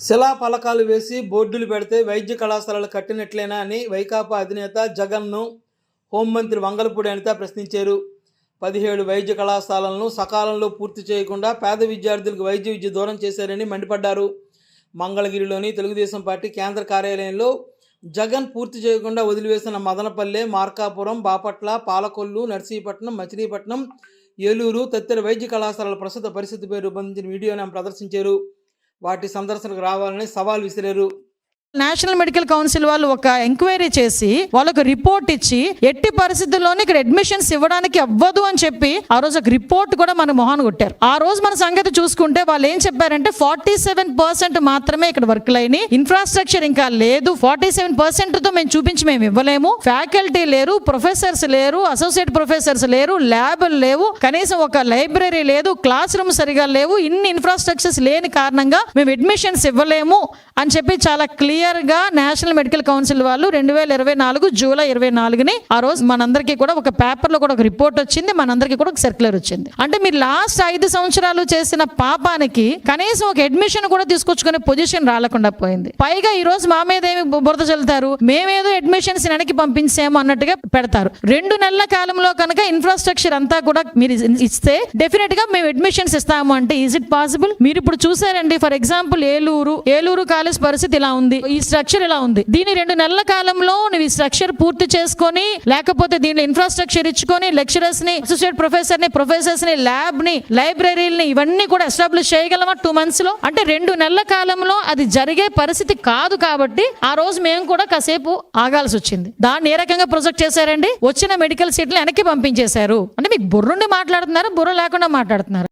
శిలా ఫలకాలు వేసి బోర్డులు పెడితే వైద్య కళాశాలలు కట్టినట్లేనా అని వైకాపా అధినేత జగన్ను హోంమంత్రి వంగలపూడి అనిత ప్రశ్నించారు. పదిహేడు వైద్య కళాశాలలను సకాలంలో పూర్తి చేయకుండా పేద విద్యార్థులకు వైద్య విద్య దూరం చేశారని మండిపడ్డారు. మంగళగిరిలోని తెలుగుదేశం పార్టీ కేంద్ర కార్యాలయంలో జగన్ పూర్తి చేయకుండా వదిలివేసిన మదనపల్లె మార్కాపురం బాపట్ల పాలకొల్లు నర్సీపట్నం మచిలీపట్నం ఏలూరు తదితర వైద్య కళాశాలల ప్రస్తుత పరిస్థితిపై రూపొందించిన వీడియోను ఆమె ప్రదర్శించారు. వాటి సందర్శనకు రావాలని సవాల్ విసిరారు. నేషనల్ మెడికల్ కౌన్సిల్ వాళ్ళు ఒక ఎంక్వైరీ చేసి వాళ్ళకు రిపోర్ట్ ఇచ్చి ఎట్టి పరిస్థితుల్లోనే ఇక్కడ అడ్మిషన్స్ ఇవ్వడానికి అవ్వదు అని చెప్పి ఆ రోజు ఒక రిపోర్ట్ కూడా మన మొహాన్ కొట్టారు. ఆ రోజు మన సంగతి చూసుకుంటే వాళ్ళు ఏం చెప్పారంటే ఫార్టీ సెవెన్ పర్సెంట్ మాత్రమే ఇక్కడ వర్క్ లైని ఇన్ఫ్రాస్ట్రక్చర్ ఇంకా లేదు. ఫార్టీ సెవెన్ పర్సెంట్తో మేము చూపించి మేము ఇవ్వలేము. ఫ్యాకల్టీ లేరు ప్రొఫెసర్స్ లేరు అసోసియేట్ ప్రొఫెసర్స్ లేరు ల్యాబులు లేవు. కనీసం ఒక లైబ్రరీ లేదు క్లాస్ రూమ్ సరిగా లేవు. ఇన్ని ఇన్ఫ్రాస్ట్రక్చర్స్ లేని కారణంగా మేము అడ్మిషన్స్ ఇవ్వలేము అని చెప్పి చాలా క్లియర్ క్లియర్గా నేషనల్ మెడికల్ కౌన్సిల్ వాళ్ళు రెండు వేల ఇరవై నాలుగు జూలై ఇరవై నాలుగుని ఆ రోజు మనందరికీ కూడా ఒక పేపర్లో కూడా ఒక రిపోర్ట్ వచ్చింది మనందరికీ కూడా ఒక సర్క్యులర్ వచ్చింది. అంటే మీరు లాస్ట్ ఐదు సంవత్సరాలు చేసిన పాపానికి కనీసం ఒక అడ్మిషన్ కూడా తీసుకొచ్చుకునే పొజిషన్ రాలకుండా పోయింది. పైగా ఈ రోజు మా మీద ఏమి బురద చల్లుతారు? మేమేదో అడ్మిషన్స్ వెనక్కి పంపించాము అన్నట్టుగా పెడతారు. రెండు నెలల కాలంలో కనుక ఇన్ఫ్రాస్ట్రక్చర్ అంతా కూడా మీరు ఇస్తే డెఫినెట్గా మేము అడ్మిషన్స్ ఇస్తాము అంటే ఈజ్ ఇట్ పాసిబుల్ మీరు ఇప్పుడు చూసారండి for example Eluru Eluru college పరిస్థితి ఇలా ఉంది. ఈ స్ట్రక్చర్ ఇలా ఉంది. దీని రెండు నెలల కాలంలో నువ్వు ఈ స్ట్రక్చర్ పూర్తి చేసుకొని లేకపోతే దీనిలో ఇన్ఫ్రాస్ట్రక్చర్ ఇచ్చుకొని లెక్చరర్స్ని అసోసియేట్ ప్రొఫెసర్ని ప్రొఫెసర్స్ని ల్యాబ్ని లైబ్రరీని ఇవన్నీ కూడా ఎస్టాబ్లిష్ చేయగలమా టూ మంత్స్లో? అంటే రెండు నెలల కాలంలో అది జరిగే పరిస్థితి కాదు కాబట్టి ఆ రోజు మేము కూడా కాసేపు ఆగాల్సి వచ్చింది. దాన్ని ఏ రకంగా ప్రొజెక్ట్ చేశారండి? వచ్చిన మెడికల్ సీట్లు వెనక్కి పంపించేశారు. అంటే మీకు బుర్రుండి మాట్లాడుతున్నారు బుర్ర లేకుండా మాట్లాడుతున్నారు.